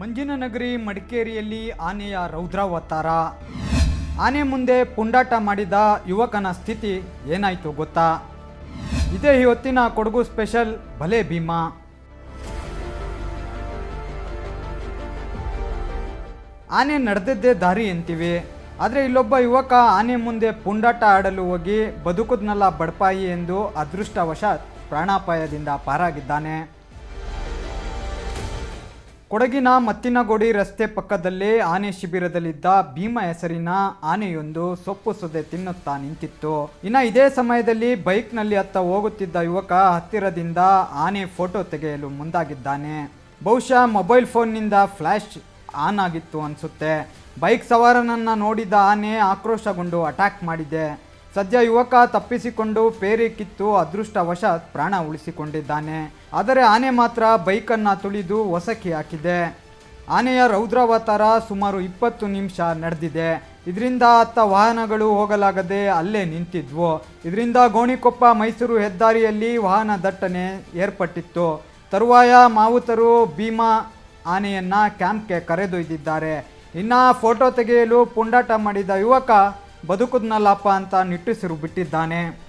ಮಂಜಿನ ನಗರಿ ಮಡಿಕೇರಿಯಲ್ಲಿ ಆನೆಯ ರೌದ್ರಾವತಾರ. ಆನೆ ಮುಂದೆ ಪುಂಡಾಟ ಮಾಡಿದ ಯುವಕನ ಸ್ಥಿತಿ ಏನಾಯ್ತು ಗೊತ್ತಾ? ಇದೇ ಇವತ್ತಿನ ಕೊಡಗು ಸ್ಪೆಷಲ್ ಭಲೆ ಭೀಮಾ. ಆನೆ ನಡೆದದ್ದೇ ದಾರಿ ಅಂತೀವಿ. ಆದರೆ ಇಲ್ಲೊಬ್ಬ ಯುವಕ ಆನೆ ಮುಂದೆ ಪುಂಡಾಟ ಆಡಲು ಹೋಗಿ ಬದುಕುದ್ನೆಲ್ಲ ಬಡಪಾಯಿ ಎಂದು ಅದೃಷ್ಟವಶಾತ್ ಪ್ರಾಣಾಪಾಯದಿಂದ ಪಾರಾಗಿದ್ದಾನೆ. ಕೊಡಗಿನ ಮತ್ತಿನಗೋಡಿ ರಸ್ತೆ ಪಕ್ಕದಲ್ಲೇ ಆನೆ ಶಿಬಿರದಲ್ಲಿದ್ದ ಭೀಮ ಹೆಸರಿನ ಆನೆಯೊಂದು ಸೊಪ್ಪು ಸೊದೆ ತಿನ್ನುತ್ತಾ ನಿಂತಿತ್ತು. ಇನ್ನ ಇದೇ ಸಮಯದಲ್ಲಿ ಬೈಕ್ನಲ್ಲಿ ಹತ್ತ ಹೋಗುತ್ತಿದ್ದ ಯುವಕ ಹತ್ತಿರದಿಂದ ಆನೆ ಫೋಟೋ ತೆಗೆಯಲು ಮುಂದಾಗಿದ್ದಾನೆ. ಬಹುಶಃ ಮೊಬೈಲ್ ಫೋನ್ನಿಂದ ಫ್ಲ್ಯಾಶ್ ಆನ್ ಆಗಿತ್ತು ಅನಿಸುತ್ತೆ. ಬೈಕ್ ಸವಾರನನ್ನ ನೋಡಿದ ಆನೆ ಆಕ್ರೋಶಗೊಂಡು ಅಟ್ಯಾಕ್ ಮಾಡಿದೆ. ಸದ್ಯ ಯುವಕ ತಪ್ಪಿಸಿಕೊಂಡು ಪೇರಿ ಕಿತ್ತು ಅದೃಷ್ಟವಶಾತ್ ಪ್ರಾಣ ಉಳಿಸಿಕೊಂಡಿದ್ದಾನೆ. ಆದರೆ ಆನೆ ಮಾತ್ರ ಬೈಕನ್ನು ತುಳಿದು ಹೊಸಕಿ ಹಾಕಿದೆ. ಆನೆಯ ರೌದ್ರಾವತಾರ ಸುಮಾರು ಇಪ್ಪತ್ತು ನಿಮಿಷ ನಡೆದಿದೆ. ಇದರಿಂದ ಅತ್ತ ವಾಹನಗಳು ಹೋಗಲಾಗದೆ ಅಲ್ಲೇ ನಿಂತಿದ್ವು. ಇದರಿಂದ ಗೋಣಿಕೊಪ್ಪ ಮೈಸೂರು ಹೆದ್ದಾರಿಯಲ್ಲಿ ವಾಹನ ದಟ್ಟಣೆ ಏರ್ಪಟ್ಟಿತ್ತು. ತರುವಾಯ ಮಾವುತರು ಭೀಮಾ ಆನೆಯನ್ನು ಕ್ಯಾಂಪ್ಗೆ ಕರೆದೊಯ್ದಿದ್ದಾರೆ. ಇನ್ನ ಫೋಟೋ ತೆಗೆಯಲು ಪುಂಡಾಟ ಮಾಡಿದ ಯುವಕ ಬದುಕುದ್ನಲ್ಲಪ್ಪ ಅಂತ ನಿಟ್ಟುಸಿರು ಬಿಟ್ಟಿದ್ದಾನೆ.